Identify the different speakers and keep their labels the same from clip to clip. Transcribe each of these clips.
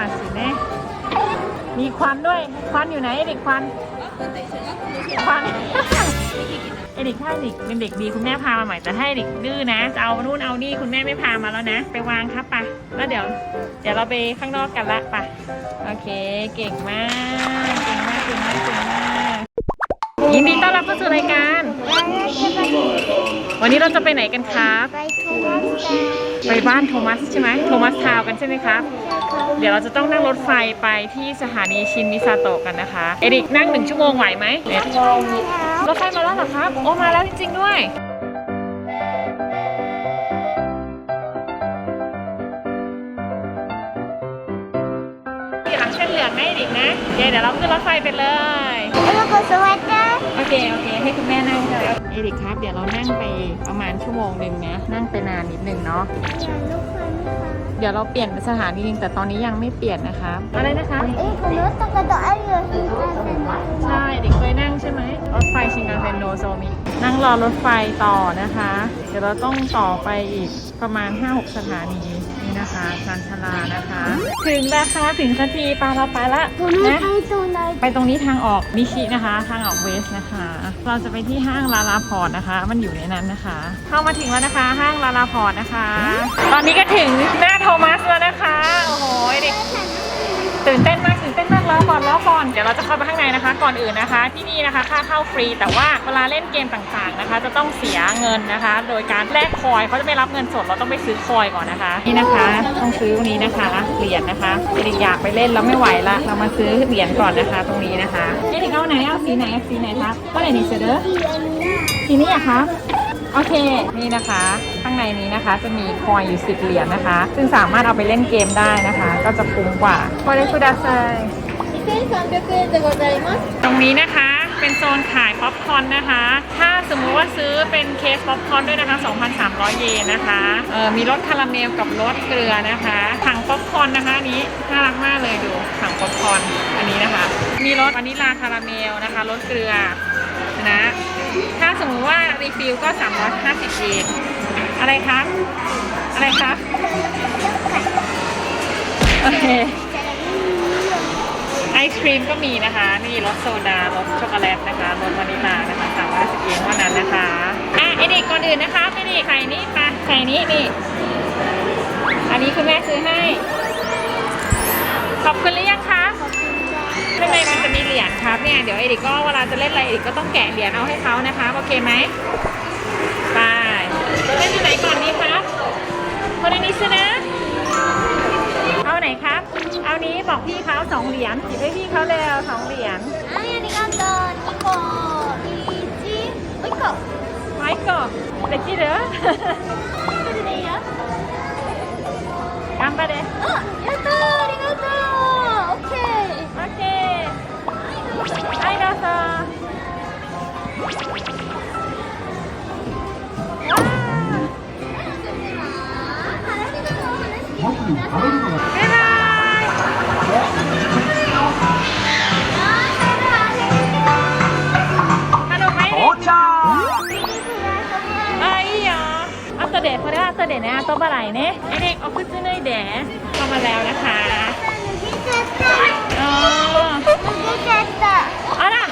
Speaker 1: มาสิเน่มีควันด้วย ควันอยู่ไหนเด็กควันควันเอเด็กถ้าเด็กเป็นเด็กดีคุณแม่พามาใหม่แต่ให้เด็กดื้อนะ จะเอานู่นเอานี่คุณแม่ไม่พามาแล้วนะ ไปวางครับปะแล้วเดี๋ยว เดี๋ยวเราไปข้างนอกกันละปะโอเค เก่งมาก เก่งมากเก่งมากเก่งมาก ยินดีต้อนรับเข้าสู่รายการ วันนี้เราจะไปไหนกันครับ
Speaker 2: ไปทูรัสกัน
Speaker 1: ไปบ้านโทมัสใช่ไหมโทมัสทาวน์กันใช่ไหมครับ เดี๋ยวเราจะต้องนั่งรถไฟไปที่สถานีชินมิซาโตะกันนะคะ เอริกนั่งหนึ่งชั่วโมงไหวไหมเนี่ยรถไฟมาแล้วเหรอครับ โอ้มาแล้วจริง ๆ ด้วยที่หลังเส้นเหลืองนะเอริกนะโอเคเดี๋ยวเราขึ้นรถไฟไปเลย
Speaker 2: แล้วก็สวัสดี
Speaker 1: โอ เคโอเคให้คุณแม่นั่งเลยเอริกครับ เดี๋ยวเรานั่งไปประมาณชั่วโมงหนึ่งนะ นั่งไปนานนิดนึงเนาะ
Speaker 2: อย่าลุกขึ้นค่ะ
Speaker 1: เดี๋ยวเราเปลี่ยนสถานีนึงแต่ตอนนี้ยังไม่เปลี่ยนนะคะอะไรนะคะ
Speaker 2: เอ้ยคุณรู้ตะกระโดดอะไรอยู่ที่นั่นเป็น
Speaker 1: ใช่เด็กเคยนั่งใช่ไหมรถไฟชินคันเซ็นโนโซมินั่งรอรถไฟต่อนะคะ เดี๋ยวเราต้องต่อไปอีกประมาณ 5-6 สถานี นี่นะคะชานชาลานะคะ ถึงแล้วค่ะถึงสักทีปาเราไปละ
Speaker 2: คุณรู้
Speaker 1: นะ
Speaker 2: ไปตัวไหน
Speaker 1: ไปตรงนี้ทางออกนิชินะคะ ทางออกเวสนะคะ เราจะไปที่ห้างลาลาพอร์ตนะคะ มันอยู่ในนั้นนะคะ เข้ามาถึงแล้วนะคะห้างลาลาพอร์ตนะคะ ตอนนี้ก็ถึงหน้าโทมัสแล้วนะคะ โอ้โหเด็ก ตื่นเต้นมากตื่นเต้นมากรอก่อนรอก่อนเดี๋ยวเราจะเข้าไปข้างในนะคะ ก่อนอื่นนะคะ ที่นี่นะคะค่าเข้าฟรี แต่ว่าเวลาเล่นเกมต่างๆนะคะ จะต้องเสียเงินนะคะ โดยการแลกคอยเขาจะไม่รับเงินสดเราต้องไปซื้อคอยก่อนนะคะ นี่นะคะ ต้องซื้อตรงนี้นะคะเหรียญนะคะเด็กอยากไปเล่นแล้วไม่ไหวละเรามาซื้อเหรียญก่อนนะคะ ตรงนี้นะคะเด็กเอาไหนเอาสีไหนเอาสีไหนครับก็ไหนดีเซเดอร์
Speaker 2: ซีนี้
Speaker 1: อะคะ โอเค นี่นะคะ ข้างในนี้นะคะจะมีคอยอยู่ 10 เหรียญนะคะ ซึ่งสามารถเอาไปเล่นเกมได้นะคะ ก็จะคุ้มกว่าคอยเลคุดาไซ
Speaker 2: 2300円でございます
Speaker 1: ตรงนี้นะคะเป็นโซนขายป๊อปคอร์นนะคะ ถ้าสมมุติว่าซื้อเป็นเคสป๊อปคอร์นด้วยนะคะ 2,300 เยนนะคะเออมีรสคาราเมลกับรสเกลือนะคะถังป๊อปคอร์นนะคะอันนี้น่ารักมากเลยดูถังป๊อปคอร์นอันนี้นะคะ มีรสวานิลาคาราเมลนะคะรสเกลือนะ ถ้าสมมุติว่ารีฟิลก็ 350เยนอะไรคะอะไรคะโอเค ไอศครีมก็มีนะคะ นี่รสโซดารสช็อกโกแลตนะคะรสวานิลานะคะสามร้อยสิบเยนเท่านั้นนะคะ อะไอเด็กก่อนอื่นนะคะไม่ดีไข่นี่ปะไข่นี้นี่ อันนี้คุณแม่ซื้อให้ ขอบคุณหรือยังคะ ข้างในมันจะมีเหรียญครับเนี่ยเดี๋ยวไอเด็กก็เวลาจะเล่นอะไรไอเด็กก็ต้องแกะเหรียญเอาให้เขานะคะโอเคไหมไปเล่นที่ไหนก่อนดีครับคนนี้ซื้อนะ เอาไหนครับ เอานี้บอกพี่เขาสองเหรียญหยิบให้พี่เขาเลยเอาสองเหรียญ
Speaker 2: はいありがとう2個1もう1個
Speaker 1: ไม้ก่อนเด็กกี้เด้อ
Speaker 2: これでいいよ
Speaker 1: กำไปเ ไอ้ดอซอว้าวบ๊ายบายสนุกไหมเอ้ยอีหรออัตเดะเขาเรียกว่าอัตเดะเนี่ยตัวบะไหลเนี่ยไอเด็กเอาขึ้นซื้อเนยแดะเข้ามาแล้วนะคะอ๋อ เอาล่ะ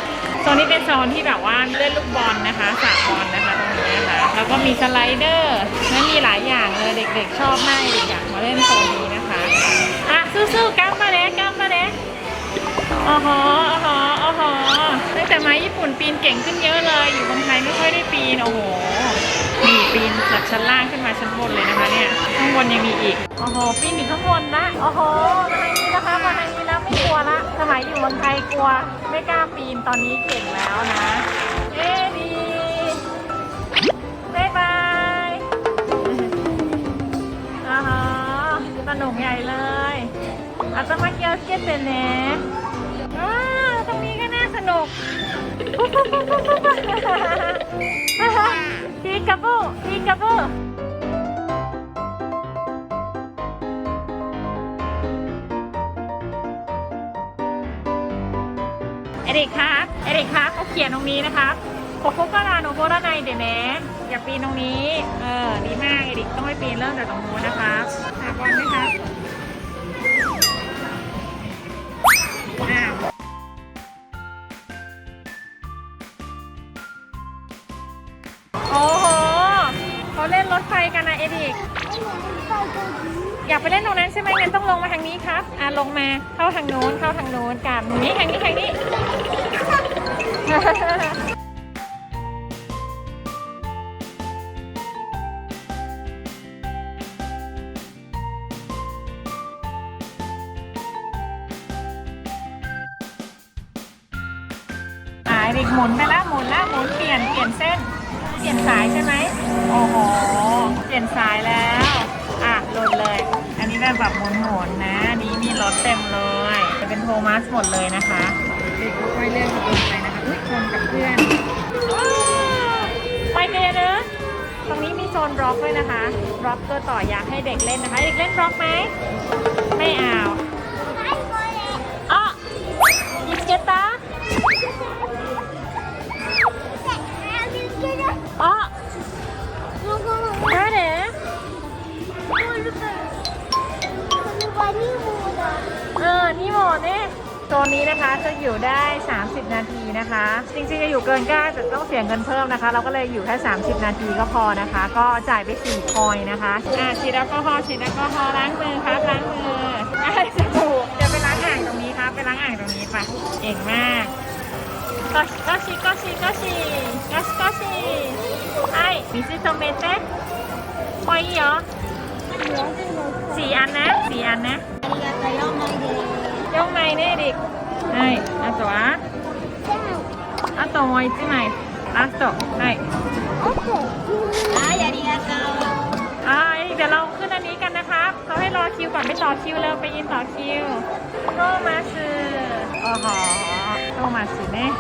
Speaker 1: โซ นนี้เป็นที่แบบว่าเล่นลูกบอลนะคะสระบอลนะคะตรงนี้นะคะแล้วก็มีสไลเดอร์และมีหลายอย่างเลยเด็กๆชอบมากเด็กอยากมาเล่นโซนนี้นะคะอะสู้ๆก้ามมาเด้ก้ามมาเด้อ๋อฮะอ๋อฮะอ๋อฮะตั้งแต่มาญี่ปุ่นปีนเก่งขึ้นเยอะเลย อยู่เมืองไทยไม่ค่อยได้ปีนโอ้โหนี่ปีนจากชั้นล่างขึ้นมาชั้นบนเลยนะคะเนี่ยข้างบนยังมีอีกโอ้โหปีนถึงข้างบนละโอ้โหมาทางนี้นะคะมาทาง สมัยอยู่เมืองไทยกลัวไม่กล้าปีนตอนนี้เก่งแล้วนะเอ๊ดีบ๊ายบายอ๋อฮะสนุกใหญ่เลยอาตมาเกียวเก็ตเตเน่ว้าวตรงนี้ก็น่าสนุกพีกาบูพีกาบู เอริกครับเอริกครับเขาเขียนตรงนี้นะครับโคโคกาลาโนโบราไนเดเนะอย่าปีนตรงนี้ เออ ดีมากเอริกต้องไม่ปีนเริ่มจากตรงนู้นนะคะหาบอลไหมคะากไปเล่นตรงนั้นใช่ไหมงั้นต้องลงมาทางนี้ครับ อะลงมาเข้าทางโน้นเข้าทางโน้นกันนี้ทางนี้ทางนี้ อ่าเด็กหมุนไปแล้วหมุนแล้วหมุนเปลี่ยนเปลี่ยนเส้น เปลี่ยนสายใช่ไหมโอ้โห เปลี่ยนสายแล้ว แบบหมุนหมุนๆนะอันนี้มีรถเต็มเลย จะเป็นโทมัสหมดเลยนะคะเด็กค่อยๆเลื่อนกระโดดไปนะคะอุ้ยชนกับเพื่อนว้าวไปกันเลยเนอะตรงนี้มีโซนร็อกด้วยนะคะร็อกตัวต่ออยากให้เด็กเล่นนะคะ เด็กเล่นร็อกไหมไม่เอา นี่โมเนี่ยโซนนี้นะคะจะอยู่ได้ 30 นาทีนะคะ จริงๆจะอยู่เกินก็จะต้องเสียเงินเพิ่มนะคะ เราก็เลยอยู่แค่ 30 นาทีก็พอนะคะ ก็จ่ายไป 4 คอยนะคะ อ่าฉีดแอลกอฮอล์ฉีดแอลกอฮอล์ล้างมือครับล้างมืออ่ะจะถูกเดี๋ยวไปล้างอ่างตรงนี้ครับ ไปล้างอ่างตรงนี้ไปเก่งมากก็ก็ชิก็ชิก็ชิก็ชิก็ชิไอ้มีซิโตเมเต้พอยเหรอสี่อันนะสี่อันนะ
Speaker 2: ありがとう4枚で
Speaker 1: 4 Trong này nè đi. Này, ăn tổ á.
Speaker 2: Ăn
Speaker 1: tổ ngoài chứ này. Ăn tổ. Này. อ่าอย่า
Speaker 2: ดีอาเกา
Speaker 1: อ่าเดี๋ยวเราขึ้นอันนี้กันนะครับเขาให้รอคิวก่อนไปต่อคิวเลยไปยินต่อคิวโตมาสึโอ้โหโตมาสึเนี่ย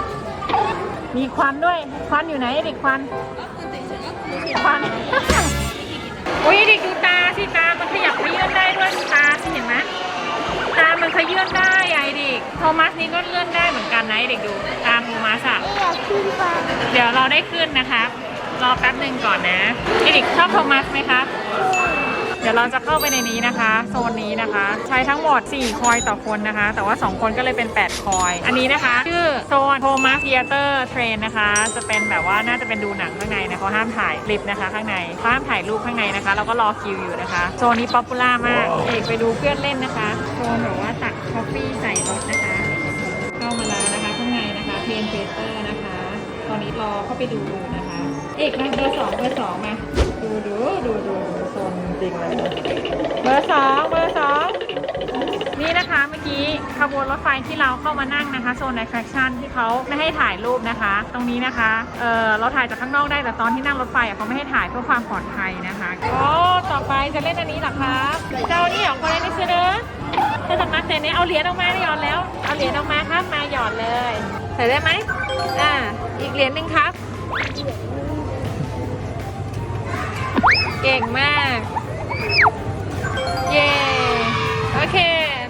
Speaker 1: มีควันด้วย ควันอยู่ไหนเด็กควัน ควัน อุ้ยเด็กดูตาสิตา มันขยับขยื่นได้ด้วยตาสิเห็นไหม ตามันเคยื่อนได้ไอ้ดิกโทมัสนี้ก็เลื่อนได้เหมือนกันนะไอ้เด็กดู ตามโทมัสอะ
Speaker 2: ก
Speaker 1: เดี๋ยวเราได้ขึ้นนะครับ รอแป๊บหนึ่งก่อนนะไอ้ด็กชอบโทมัสไหมครับ เดี๋ยวเราจะเข้าไปในนี้นะคะ โซนนี้นะคะ ใช้ทั้งหมด 4 คอยต่อคนนะคะ แต่ว่า 2 คนก็เลยเป็น 8 คอย อันนี้นะคะ ชื่อโซนโทมัสเ h ียเตอร์เทรนนะคะ จะเป็นแบบว่าน่าจะเป็นดูหนังข้างในนะเขาห้ามถ่ายคลิปนะคะ ข้างในเขาห้ามถ่ายรูปข้างในนะคะ เราก็รอคิวอยู่นะคะ โซนนี้ป๊อปปูล่ามากเอกไปดูเพื่อนเล่นนะคะโซนแบบว่าตักคอฟฟี่ใส่รถนะคะเข้ามาแล้วนะคะข้างในนะคะเพนเฟเตอร์นะคะ ตอนนี้รอเข้าไปดูนะคะ เอกมาเบอร์สองเบอร์สองมาดูดูดูดูดูโซนจ ริงเลยเบอร์สองเบอร์สองนี่นะคะเมื่อกี้ขบวนรถไฟที่เราเข้ามานั่งนะคะโซน attraction ที่เขาไม่ให้ถ่ายรูปนะคะ ตรงนี้นะคะเออเราถ่ายจากข้างนอกได้แต่ตอนที่นั่งรถไฟเขาไม่ให้ถ่ายเพื่อความปลอดภัยนะคะโอ้ต่อไปจะเล่นอันนี้หรอคะเจ้านี่ของคนนี้เชื่อเด้อถ้าจะมัดเสร็จเนี่ยเอาเหรียญออกมาหยอดแล้ว เอาเหรียญออกมาครับมาหยอดเลยใส่ได้ไหมอ่าอีกเหรียญหนึ่งครับ เก่งมาก เย้ โอเค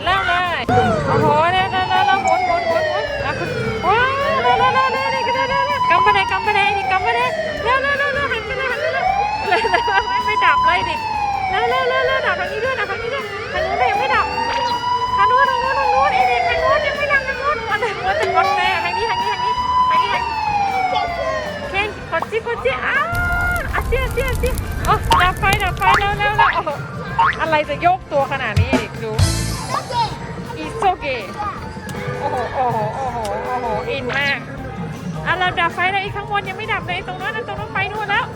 Speaker 1: เริ่มเลย โอ้โห อะไรจะโยกตัวขนาดนี้เด็กดูอีโซเกโอ้โหโอ้โหโอ้โหโอ้โหอินมากอะเราดับไฟแล้วอีกข้างบนยังไม่ดับเลยตรงนั้นนะตรงนั้นไปนู่นแล้ว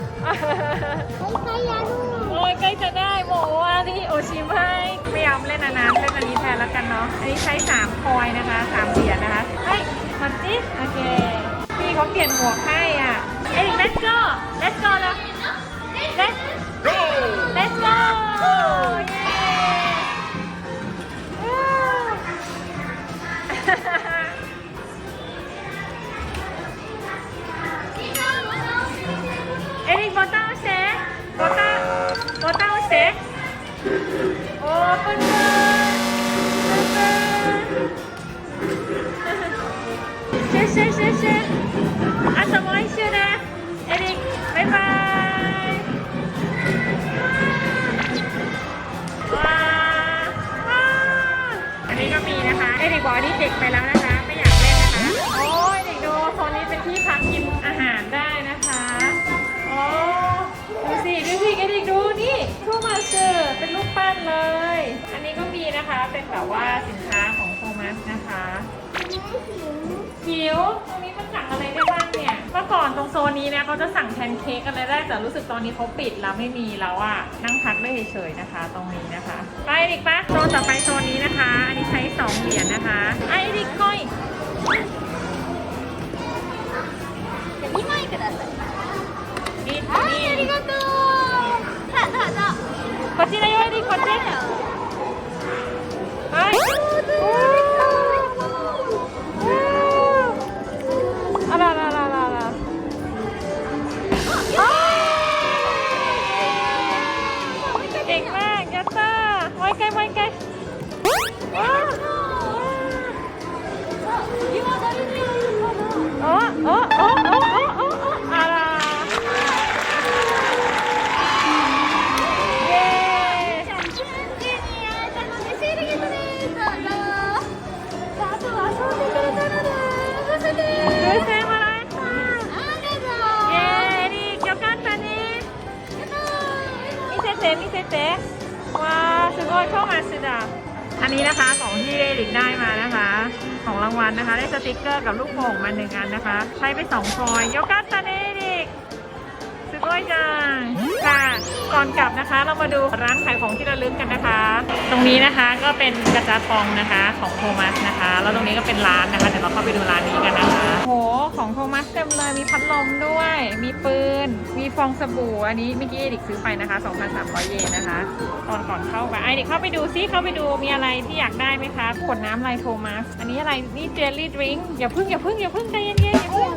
Speaker 1: โอ้ยใกล้จะได้โมอาที่โอชิไมไม่ยอมเล่นอันนั้นเล่นอันนี้แทนแล้วกันเนาะอันนี้ใช้3คอยนะคะ3เหรียญนะคะเฮ้ยมาจิโอเคพี่เขาเปลี่ยนหมวกให้อะเอ้ย let's go let's go แล้ว let's let's go บอกอันนี้เด็กไปแล้วนะคะ ไม่อยากเล่นนะคะ โอ้ยเด็กดูโซนนี้เป็นที่พักกินอาหารได้นะคะโอ้ดูสิดูสิเด็กดูนี่นี่ทูมาสเตอร์เป็นรูปปั้นเลย อันนี้ก็มีนะคะเป็นแบบว่าสินค้าของโทมัสนะคะหิวตรงนี้มันสั่งอะไรได้บ้างเนี่ย เมื่อก่อนตรงโซนนี้นะเขาจะสั่งแพนเค้กอะไรได้ แต่รู้สึกตอนนี้เขาปิดแล้วไม่มีแล้วอะนั่งพักได้เฉยๆนะคะ ตรงนี้นะคะ ไปดิกปะโซนต่อไปโซนนี้นะคะ อันนี้ใช้สองเหรียญนะคะ ไอ้ดิกก้อย
Speaker 2: 2枚ください
Speaker 1: นี่
Speaker 2: はいあり
Speaker 1: นี่
Speaker 2: がとうさあどうぞ
Speaker 1: こっちだよエリこっちはい
Speaker 2: どうぞさああとは遊んでくれたのでさせて
Speaker 1: ว้าสุดยอดเข้ามาสุดะอันนี้นะคะของที่เดลิกได้มานะคะ ของรางวัลนะคะ ได้สติกเกอร์กับลูกโป่งมาหนึ่งอันนะคะ ใช้ไปสองฟอยยกัสตาเดลิกสุดยอดจังค่ะก่อนกลับนะคะ เรามาดูร้านขายของที่ระลึกกันนะคะ ตรงนี้นะคะก็เป็นกระจาฟองนะคะของโทมัสนะคะ แล้วตรงนี้ก็เป็นร้านนะคะเดี๋ยวเราเข้าไปดูร้านนี้กันนะคะโหของโทมัสเต็มเลยมีพัดลมด้วย มีปืน ฟองสบู่อันนี้เมื่อกี้เอดิกซื้อไปนะคะ2,300 เยนนะคะ ตอนก่อนเข้าไปไอเด็กเข้าไปดูซิเข้าไปดูมีอะไรที่อยากได้ไหมคะขวดน้ำลายโทมัสอันนี้อะไรนี่เจลลี่ดริงก์อย่าพึ่งอย่าพึ่งอย่าพึ่งใจเย็นๆอย่าพึ่ง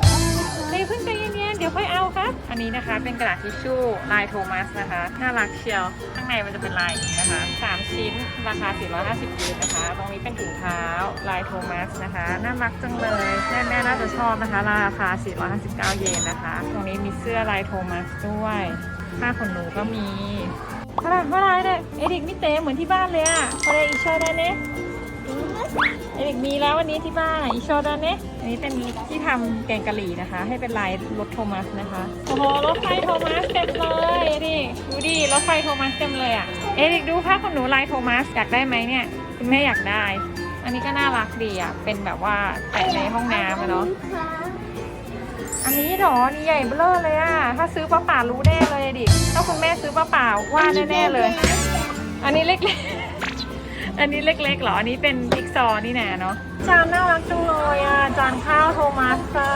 Speaker 1: เดี๋ยวเพิ่งใจเย็นๆเดี๋ยวค่อยเอาครับ อันนี้นะคะเป็นกระดาษทิชชู่ลายโทมัสนะคะน่ารักเชียวข้างในมันจะเป็นลายอย่างนี้นะคะ3ชิ้น ราคา 450เยนนะคะ ตรงนี้เป็นถุงเท้าลายโทมัสนะคะ น่ารักจังเลย แม่ๆน่าจะชอบนะคะ ราคา 459 เยนนะคะ ตรงนี้มีเสื้อลายโทมัสด้วยผ้าขนหนูก็มีเท่าไรเท่าไรเนี่ยเอริกนี่เต็มเหมือนที่บ้านเลยอะพอได้อีชอได้เน่เอริกมีแล้ววันนี้ที่บ้านอะอีโชดานเนะอันนี้เป็นที่ทำแกงกะหรี่นะคะ ให้เป็นลายรถโทมัสนะคะ โอ้โห รถไฟโทมัสเต็มเลยเอริกดูดิ รถไฟโทมัสเต็มเลยอะ เอริกดูผ้าขนหนูลายโทมัสอยากได้ไหมเนี่ยคุณแม่อยากได้ อันนี้ก็น่ารักดีอะ เป็นแบบว่าแปะในห้องน้ำอะเนาะ อันนี้หรอ นี่ใหญ่เบ้อเลยอะ ถ้าซื้อป้าป่ารู้แน่เลยเอริกถ้าคุณแม่ซื้อป้าป่าว่าแน่ๆเลย อันนี้เล็กๆ อันนี้เล็กๆเหรอ อันนี้เป็นจิ๊กซอว์นี่นะเนาะ จานน่ารักจังเลยอะ จานข้าวโทมัสค่ะ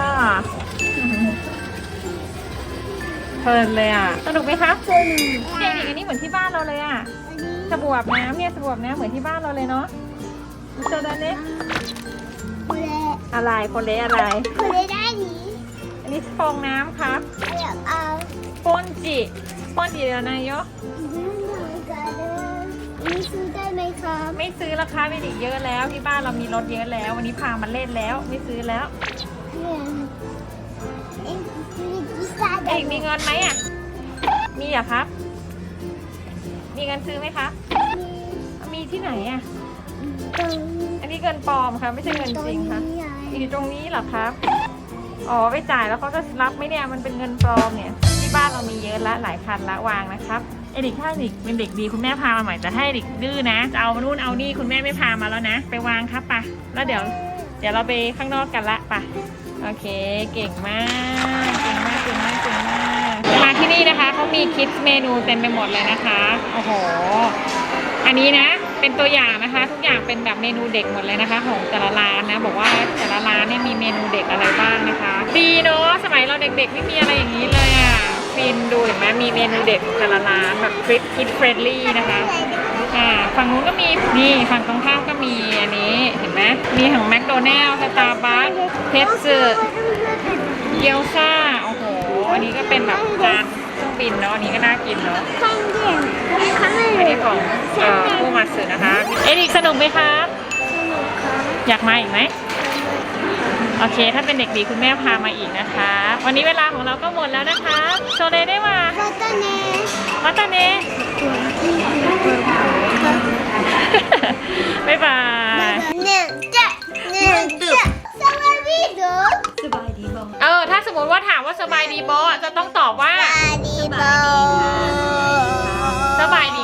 Speaker 1: เพลินเลยอะ สนุกไหมคะสนุกเด็กๆอันนี้เหมือนที่บ้านเราเลยอะสบู่บน้ำเนี่ยสบู่บน้ำเหมือนที่บ้านเราเลยเนาะเจอดันเน่อะไรคนเละอะไร
Speaker 2: คนเละได้นี้
Speaker 1: อันนี้ฟองน้ำครับ
Speaker 2: เดี๋ย
Speaker 1: วเอาปนจิปนจิเดี๋วนายโย
Speaker 2: นี่ซื้อได้ไหมครับ
Speaker 1: ไม่ซื้อราคาไม่ดีเยอะแล้วที่บ้านเรามีรถเยอะแล้ว วันนี้พามาเล่นแล้ว ไม่ซื้อแล้ว
Speaker 2: เอได้
Speaker 1: กมีเงินไหมอะ มีเหรอครับ มีเงินซื้อไหมคะมีที่ไหนอะ
Speaker 2: ตรง
Speaker 1: อันนี้เงินปลอมค่ะ ไม่ใช่เงินจริงค่ะอยู่ตรงนี้เหรอครับ อ๋อไปจ่ายแล้วเขาจะรับไหมเนี่ย มันเป็นเงินปลอมเนี่ย ที่บ้านเรามีเยอะละหลายคันละวางนะครับเอริกถ้าเอริกเป็นเด็กดีคุณแม่พามาใหม่แต่ให้เอริกดื้อนะจะเอานู่นเอานี่คุณแม่ไม่พามาแล้วนะ ไปวางครับปะแล้วเดี๋ยว เดี๋ยวเราไปข้างนอกกันละปะโอเค เก่งมากเก่งมาก เก่งมากเก่งมากมาที่นี่นะคะเขามีคิดเมนูเต็มไปหมดเลยนะคะโอ้โหอันนี้นะเป็นตัวอย่างนะคะ ทุกอย่างเป็นแบบเมนูเด็กหมดเลยนะคะ ของแต่ละร้านนะ บอกว่าแต่ละร้านเนี่ยมีเมนูเด็กอะไรบ้างนะคะดีเนาะสมัยเราเด็กๆไม่มีอะไรอย่างนี้เลยอะฟินดูเห็นไหมมีเมนูเด็กแต่ละร้านแบบคลิปคิดเฟรนลี่นะคะอ่าฝั่งนู้นก็มีนี่ฝั่งตรงข้ามก็มีอันนี้เห็นไหมมีของแมคโดนัลล์สตาร์บัคเพชซึเกียวซ่า อันนี้ก็เป็นแบบจานเครื่องบินเนาะ อันนี้ก็น่ากินเนาะ
Speaker 2: จังเด้
Speaker 1: อันนี้ของผู้มาสื่อนะคะ เอริกสนุกไหมคะสนุกค่ะอยากมาอีกไหม โอเค ถ้าเป็นเด็กดีคุณแม่พามาอีกนะคะ วันนี้เวลาของเราก็หมดแล้วนะคะโชเลยได้มา
Speaker 2: มาตเน
Speaker 1: มาตาเน บ๊ายบาย
Speaker 2: พี่ดูสบายดีบอ
Speaker 1: เออ ถ้าสมมติว่าถามว่าสบายดีบอจะต้องตอบว่า
Speaker 2: สบายดีบอสบายดี